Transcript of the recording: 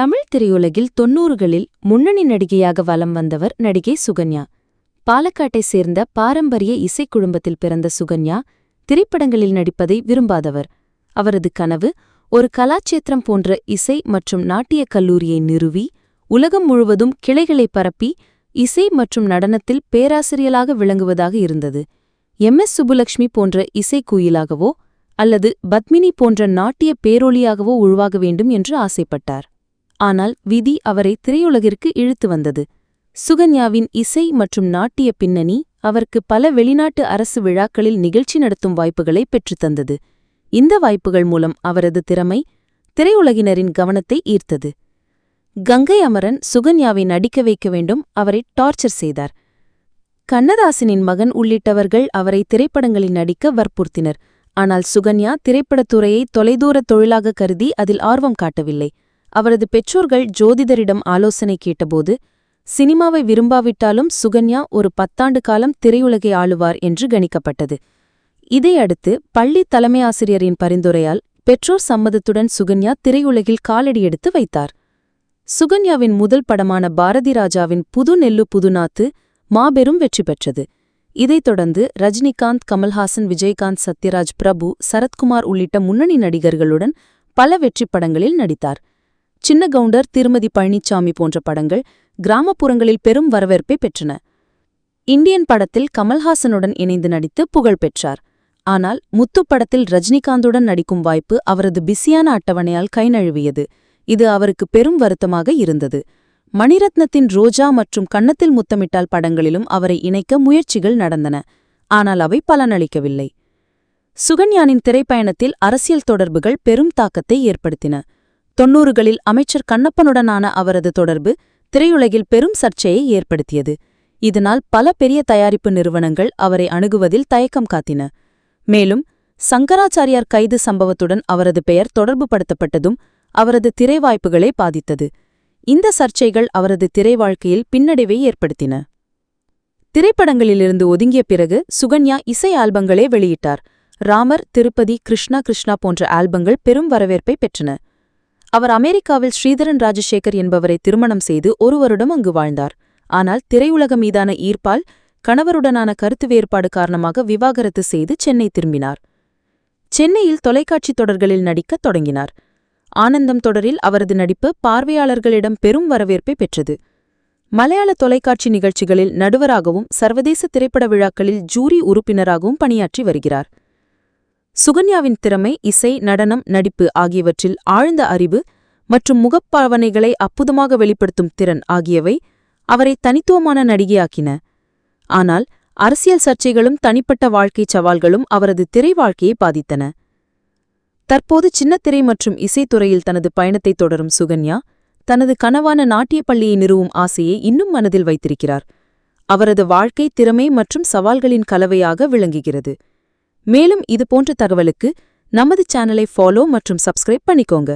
தமிழ் திரையுலகில் தொன்னூறுகளில் முன்னணி நடிகையாக வலம் வந்தவர் நடிகை சுகன்யா. பாலக்காட்டை சேர்ந்த பாரம்பரிய இசைக் குடும்பத்தில் பிறந்த சுகன்யா திரைப்படங்களில் நடிப்பதை விரும்பாதவர். அவரது கனவு ஒரு கலாச்சேத்திரம் போன்ற இசை மற்றும் நாட்டியக் கல்லூரியை நிறுவி உலகம் முழுவதும் கிளைகளை பரப்பி இசை மற்றும் நடனத்தில் பேராசிரியலாக விளங்குவதாக இருந்தது. எம். எஸ். சுப்புலட்சுமி போன்ற இசைக்குயிலாகவோ அல்லது பத்மினி போன்ற நாட்டிய பேரொளியாகவோ உருவாக வேண்டும் என்று ஆசைப்பட்டார். ஆனால் விதி அவரை திரையுலகிற்கு இழுத்து வந்தது. சுகன்யாவின் இசை மற்றும் நாட்டிய பின்னணி அவருக்கு பல வெளிநாட்டு அரசு விழாக்களில் நிகழ்ச்சி நடத்தும் வாய்ப்புகளை பெற்றுத்தந்தது இந்த வாய்ப்புகள் மூலம் அவரது திறமை திரையுலகினரின் கவனத்தை ஈர்த்தது. கங்கை அமரன் சுகன்யாவை நடிக்க வைக்க வேண்டும் அவரை டார்ச்சர் செய்தார். கண்ணதாசனின் மகன் உள்ளிட்டவர்கள் அவரை திரைப்படங்களில் நடிக்க வற்புறுத்தினர். ஆனால் சுகன்யா திரைப்படத்துறையை தொலைதூர தொழிலாக கருதி அதில் ஆர்வம் காட்டவில்லை. அவரது பெற்றோர்கள் ஜோதிடரிடம் ஆலோசனை கேட்டபோது சினிமாவை விரும்பாவிட்டாலும் சுகன்யா ஒரு பத்தாண்டு காலம் திரையுலகை ஆளுவார் என்று கணிக்கப்பட்டது. இதையடுத்து பள்ளி தலைமை ஆசிரியரின் பரிந்துரையால் பெற்றோர் சம்மதத்துடன் சுகன்யா திரையுலகில் காலடி எடுத்து வைத்தார். சுகன்யாவின் முதல் படமான பாரதி ராஜாவின் புது நெல்லு புதுநாத்து மாபெரும் வெற்றி பெற்றது. இதைத் தொடர்ந்து ரஜினிகாந்த் கமல்ஹாசன் விஜயகாந்த் சத்யராஜ் பிரபு சரத்குமார் உள்ளிட்ட முன்னணி நடிகர்களுடன் பல வெற்றிப் படங்களில் நடித்தார். சின்ன கவுண்டர் திருமதி பழனிச்சாமி போன்ற படங்கள் கிராமப்புறங்களில் பெரும் வரவேற்பை பெற்றன. இந்தியன் படத்தில் கமல்ஹாசனுடன் இணைந்து நடித்து புகழ் பெற்றார். ஆனால் முத்து படத்தில் ரஜினிகாந்துடன் நடிக்கும் வாய்ப்பு அவரது பிஸியான அட்டவணையால் கைநழுவியது. இது அவருக்கு பெரும் வருத்தமாக இருந்தது. மணிரத்னத்தின் ரோஜா மற்றும் கன்னத்தில் முத்தமிட்டால் படங்களிலும் அவரை இணைக்க முயற்சிகள் நடந்தன. ஆனால் அவை பலனளிக்கவில்லை. சுகன்யானின் திரைப்பயணத்தில் அரசியல் தொடர்புகள் பெரும் தாக்கத்தை ஏற்படுத்தின. தொன்னூறுகளில் அமைச்சர் கண்ணப்பனுடனான அவரது தொடர்பு திரையுலகில் பெரும் சர்ச்சையை ஏற்படுத்தியது. இதனால் பல பெரிய தயாரிப்பு நிறுவனங்கள் அவரை அணுகுவதில் தயக்கம் காத்தின. மேலும் சங்கராச்சாரியார் கைது சம்பவத்துடன் அவரது பெயர் தொடர்புபடுத்தப்பட்டதும் அவரது திரை வாய்ப்புகளை பாதித்தது. இந்த சர்ச்சைகள் அவரது திரை வாழ்க்கையில் பின்னடைவை ஏற்படுத்தின. திரைப்படங்களிலிருந்து ஒதுங்கிய பிறகு சுகன்யா இசை ஆல்பங்களே வெளியிட்டார். ராமர் திருப்பதி கிருஷ்ணா கிருஷ்ணா போன்ற ஆல்பங்கள் பெரும் வரவேற்பை பெற்றன. அவர் அமெரிக்காவில் ஸ்ரீதரன் ராஜசேகர் என்பவரை திருமணம் செய்து ஒரு வருடம் அங்கு வாழ்ந்தார். ஆனால் திரையுலக மீதான ஈர்ப்பால் கணவருடனான கருத்து வேறுபாடு காரணமாக விவாகரத்து செய்து சென்னை திரும்பினார். சென்னையில் தொலைக்காட்சி தொடர்களில் நடிக்கத் தொடங்கினார். ஆனந்தம் தொடரில் அவரது நடிப்பு பார்வையாளர்களிடம் பெரும் வரவேற்பை பெற்றது. மலையாள தொலைக்காட்சி நிகழ்ச்சிகளில் நடுவராகவும் சர்வதேச திரைப்பட விழாக்களில் ஜூரி உறுப்பினராகவும் பணியாற்றி வருகிறார். சுகன்யாவின் திறமை இசை நடனம் நடிப்பு ஆகியவற்றில் ஆழ்ந்த அறிவு மற்றும் முகப்பாவனைகளை அற்புதமாக வெளிப்படுத்தும் திறன் ஆகியவை அவரை தனித்துவமான நடிகையாக்கின. ஆனால் அரசியல் சர்ச்சைகளும் தனிப்பட்ட வாழ்க்கைச் சவால்களும் அவரது திரை வாழ்க்கையை பாதித்தன. தற்போது சின்னத்திரை மற்றும் இசைத்துறையில் தனது பயணத்தை தொடரும் சுகன்யா தனது கனவான நாட்டியப் பள்ளியை நிறுவும் ஆசையை இன்னும் மனதில் வைத்திருக்கிறார். அவரது வாழ்க்கை திறமை மற்றும் சவால்களின் கலவையாக விளங்குகிறது. மேலும் இது போன்ற தகவலுக்கு நமது சேனலை ஃபாலோ மற்றும் சப்ஸ்கிரைப் பண்ணிக்கோங்க.